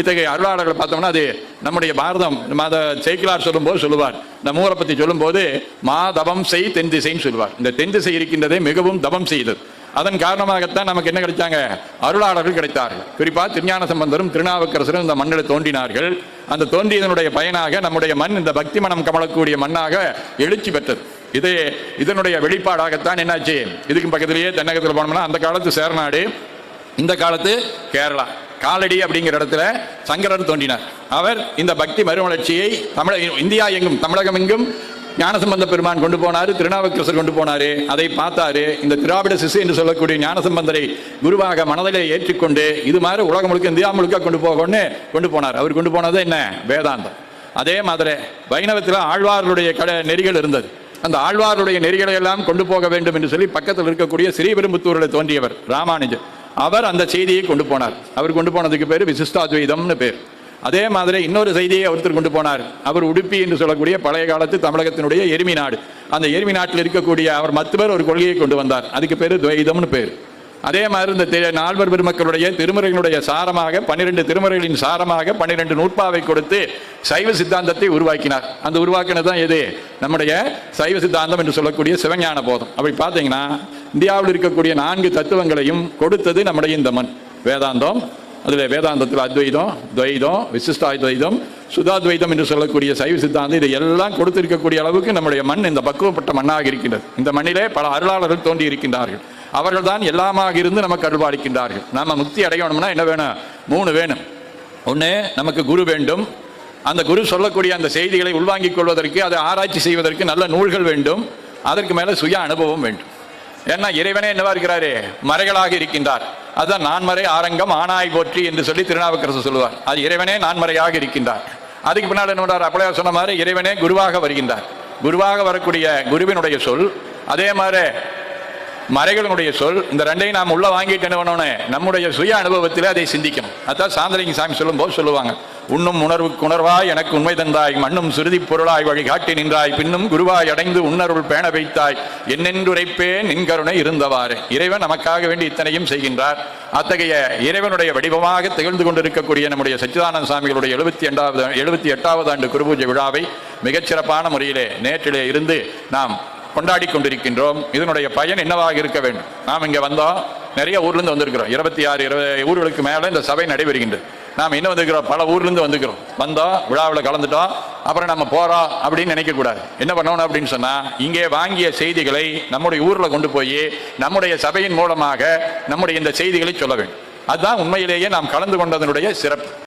இத்தகைய அருளாளர்களை பார்த்தோம்னா அது நம்முடைய பாரதம் மாத செய்கிலார் சொல்லும்போது சொல்லுவார். நம்ம ஊரை பற்றி சொல்லும்போது மா தபம் செய் தென் திசைன்னு சொல்லுவார். இந்த தென் திசை இருக்கின்றதே மிகவும் தபம் செய்தது. அதன் காரணமாகத்தான் நமக்கு என்ன கிடைச்சாங்க? அருளாளர்கள் கிடைத்தார்கள். குறிப்பாக திருஞான சம்பந்தரும் திருநாவுக்கரசரும் இந்த மண்ணில் தோன்றினார்கள். அந்த தோன்றியதனுடைய பயனாக நம்முடைய மண் இந்த பக்தி மனம் கமலக்கூடிய மண்ணாக எழுச்சி பெற்றது. இது இதனுடைய வெளிப்பாடாகத்தான் என்னாச்சு? இதுக்கு பக்கத்திலேயே தென்னகத்தில் போனோம்னா அந்த காலத்து சேரநாடு இந்த காலத்து கேரளா. காலடி அப்படிங்கிற இடத்துல சங்கரர் தோன்றினார். அவர் இந்த பக்தி மறுமலர்ச்சியை தமிழ இந்தியா எங்கும் தமிழகம் எங்கும் ஞானசம்பந்த பெருமான் கொண்டு போனார் திருநாவுக்கரசர் கொண்டு போனாரு அதை பார்த்தாரு. இந்த திராவிட சிசு என்று சொல்லக்கூடிய ஞானசம்பந்தரை குருவாக மனதிலே ஏற்றுக்கொண்டு இது மாதிரி உலகம் முழுக்க இந்தியா முழுக்க கொண்டு போகணும்னு கொண்டு போனார். அவர் கொண்டு போனது என்ன? வேதாந்தம். அதே மாதிரி வைணவத்தில் ஆழ்வார்களுடைய கட நெறிகள் இருந்தது. அந்த ஆழ்வாருடைய நெறிகளை எல்லாம் கொண்டு போக வேண்டும் என்று சொல்லி பக்கத்தில் இருக்கக்கூடிய ஸ்ரீபெரும்புத்தூரில் தோன்றியவர் ராமானுஜர். அவர் அந்த செய்தியை கொண்டு போனார். அவர் கொண்டு போனதுக்கு பேர் விசிஷ்டாத்வைதம்னு பேர். அதே மாதிரி இன்னொரு செய்தியை ஒருத்தர் கொண்டு போனார். அவர் உடுப்பி என்று சொல்லக்கூடிய பழைய காலத்து தமிழகத்தினுடைய எருமி நாடு. அந்த எருமி நாட்டில் இருக்கக்கூடிய அவர் மத்துவர் ஒரு கொள்கையை கொண்டு வந்தார். அதுக்கு பேர் துவைதம்னு பேர். அதே மாதிரி இந்த நால்வர் பெருமக்களுடைய திருமுறைகளுடைய சாரமாக பன்னிரெண்டு திருமுறைகளின் சாரமாக பன்னிரெண்டு நூற்பாவை கொடுத்து சைவ சித்தாந்தத்தை உருவாக்கினார். அந்த உருவாக்கினது தான் எது? நம்முடைய சைவ சித்தாந்தம் என்று சொல்லக்கூடிய சிவஞான போதம். அப்படி பார்த்தீங்கன்னா இந்தியாவில் இருக்கக்கூடிய நான்கு தத்துவங்களையும் கொடுத்தது நம்முடைய இந்த மண். வேதாந்தம் அதில் வேதாந்தத்தில் அத்வைதம் துவைதம் விசிஷ்டாத்வைதம் சுதாத்வைதம் என்று சொல்லக்கூடிய சைவ சித்தாந்தம் இதை எல்லாம் கொடுத்திருக்கக்கூடிய அளவுக்கு நம்முடைய மண் இந்த பக்குவப்பட்ட மண்ணாக இருக்கின்றது. இந்த மண்ணிலே பல அருளாளர்கள் தோன்றி இருக்கின்றார்கள். அவர்கள் தான் எல்லாமாக இருந்து நமக்கு அருள்பாளிக்கின்றார்கள் நம்ம முக்தி அடையணும்னா என்ன வேணும்? மூணு வேணும். ஒன்று நமக்கு குரு வேண்டும். அந்த குரு சொல்லக்கூடிய அந்த செய்திகளை உள்வாங்கிக் கொள்வதற்கு அதை ஆராய்ச்சி செய்வதற்கு நல்ல நூல்கள் வேண்டும். அதற்கு மேலே சுய அனுபவம் வேண்டும். ஏன்னா இறைவனே என்னவா இருக்கிறாரு? மறைகளாக இருக்கின்றார். அதுதான் நான்மறை ஆரங்கம் ஆனாய் போற்றி என்று சொல்லி திருநாவுக்கரசு சொல்லுவார். அது இறைவனே நான்மறையாக இருக்கின்றார். அதுக்கு பின்னால் என்ன பண்றார்? அப்படியே சொன்ன மாதிரி இறைவனே குருவாக வருகின்றார். குருவாக வரக்கூடிய குருவினுடைய சொல் அதே மாதிரி மறைகளுடைய சொல் இந்த ரெண்டையும் நாம் உள்ள வாங்கிட்டு என்ன பண்ணணும் நம்முடைய சுய அனுபவத்தில் அதை சிந்திக்கணும். அதான் சாந்தலிங்க சாமி சொல்லும்போது சொல்லுவாங்க. உண்ணும் உணர்வுக்கு உணர்வாய் எனக்கு உண்மை தந்தாய் மண்ணும் சுருதி பொருளாய் வழிகாட்டி நின்றாய் பின்னும் குருவாய் அடைந்து உன்னருள் பேண வைத்தாய். என்னென்றுரைப்பேன் நின்கருணை இருந்தவாறு. இறைவன் நமக்காக வேண்டி இத்தனையும் செய்கின்றார். அத்தகைய இறைவனுடைய வடிவமாக திகழ்ந்து கொண்டிருக்கக்கூடிய நம்முடைய சச்சிதானந்த சாமிகளுடைய எழுபத்தி எண்டாவது எழுபத்தி எட்டாவது ஆண்டு குருபூஜை விழாவை மிகச்சிறப்பான முறையிலே நேற்றிலே இருந்து நாம் கொண்டாடி கொண்டிருக்கின்றோம். இதனுடைய பயன் என்னவாக இருக்க வேண்டும்? நாம் இங்கே வந்தோம் நிறைய ஊர்லேருந்து வந்திருக்கிறோம். இருபத்தி ஆறு இருபது ஊர்களுக்கு மேலே இந்த சபை நடைபெறுகின்றது. நாம் இன்னும் வந்திருக்கிறோம். பல ஊர்லேருந்து வந்துக்கிறோம் வந்தோம் விழாவில் கலந்துட்டோம் அப்புறம் நம்ம போகிறோம் அப்படின்னு நினைக்கக்கூடாது. என்ன பண்ணணும் அப்படின்னு சொன்னால் இங்கே வாங்கிய செய்திகளை நம்முடைய ஊரில் கொண்டு போய் நம்முடைய சபையின் மூலமாக நம்முடைய இந்த செய்திகளை சொல்ல வேண்டும். அதுதான் உண்மையிலேயே நாம் கலந்து கொண்டதனுடைய சிறப்பு.